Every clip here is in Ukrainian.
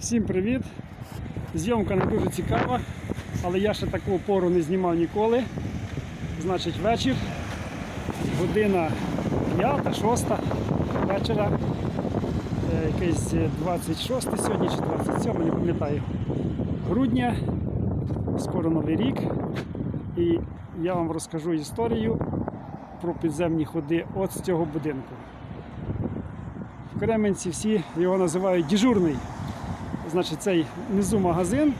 Всім привіт! Зйомка не дуже цікава, але я ще таку пору не знімав ніколи. Значить, вечір, година 5, 6 вечора. Е, Якийсь 26 сьогодні чи 27, не пам'ятаю. Грудня, скоро Новий рік. І я вам розкажу історію про підземні ходи от з цього будинку. В Кременці всі його називають діжурний. Значить, цей внизу магазин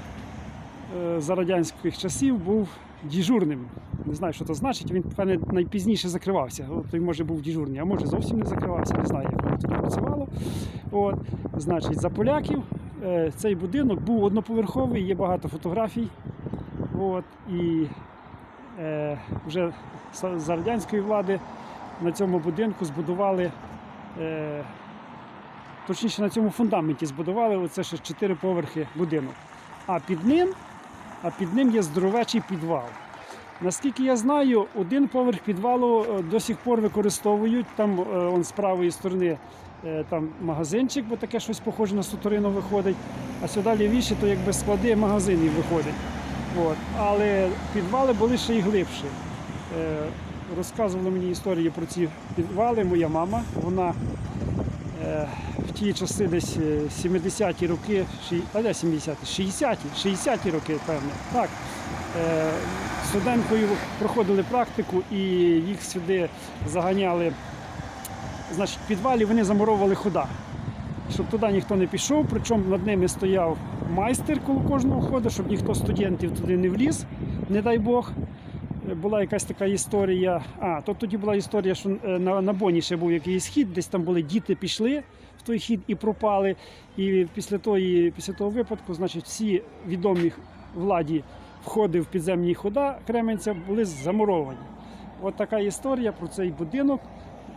е, за радянських часів був діжурним. Не знаю, що це значить. Він певне найпізніше закривався. От він може був діжурний, а може зовсім не закривався. Не знаю, як воно тоді працювало. От, значить, за поляків е, цей будинок був одноповерховий, є багато фотографій. От, і е, вже за радянської влади на цьому будинку збудували. Е, точніше на цьому фундаменті збудували оце ще чотири поверхи будинок. А під ним, а під ним є здоровечий підвал. Наскільки я знаю, один поверх підвалу е, до сих пор використовують. Там е, он з правої сторони е, там магазинчик, бо таке щось похоже на суторину виходить. А сюди лівіше, то якби склади магазинів виходять. От. Але підвали були ще й глибші. Розказувала мені історії про ці підвали моя мама. Вона ті часи десь е, 70-ті роки, а де 70-ті, 60-ті, 60-ті роки, певно. Так. Е, студенткою проходили практику і їх сюди заганяли. Значить, в підвалі вони замуровували хода. Щоб туди ніхто не пішов, причому над ними стояв майстер коло кожного ходу, щоб ніхто студентів туди не вліз, не дай Бог. Е, Була якась така історія. А, то тоді була історія, що е, на, на Боні ще був якийсь хід, десь там були діти пішли той хід і пропали. І після, тої, після того випадку, значить, всі відомі владі входи в підземні хода Кременця були замуровані. От така історія про цей будинок.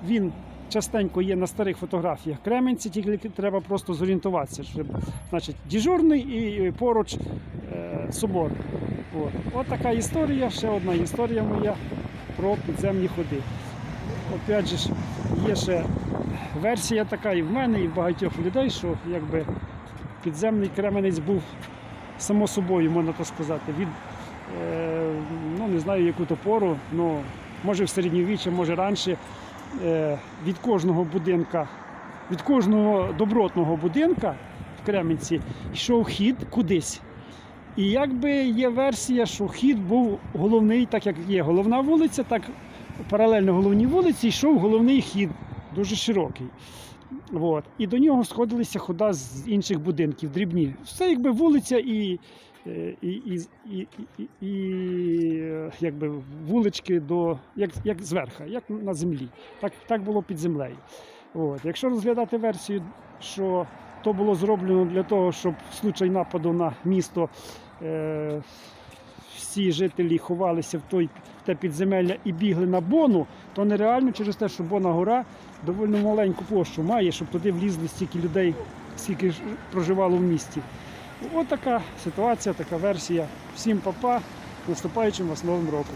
Він частенько є на старих фотографіях Кременці, тільки треба просто зорієнтуватися. Що, значить, діжурний і поруч е, собор. От. От така історія, ще одна історія моя про підземні ходи. Опять же, є ще версія така і в мене, і в багатьох людей, що якби підземний Кременець був само собою, можна так сказати, від е, ну не знаю яку то пору, може в середньовіччя, може раніше. Е, від кожного будинка, від кожного добротного будинка в Кременці йшов хід кудись. І якби є версія, що хід був головний, так як є головна вулиця, так паралельно головній вулиці йшов головний хід, дуже широкий. От. І до нього сходилися хода з інших будинків, дрібні. Все якби вулиця і, е, і, і, і, і, і е, якби вулички до, як, як зверха, як на землі. Так, так було під землею. От. Якщо розглядати версію, що то було зроблено для того, щоб в случай нападу на місто е, всі жителі ховалися в той в те підземелля і бігли на Бону, то нереально через те, що Бона гора доволі маленьку площу має, щоб туди влізли стільки людей, скільки проживало в місті. От така ситуація, така версія. Всім папа, наступаючим вас Новим роком.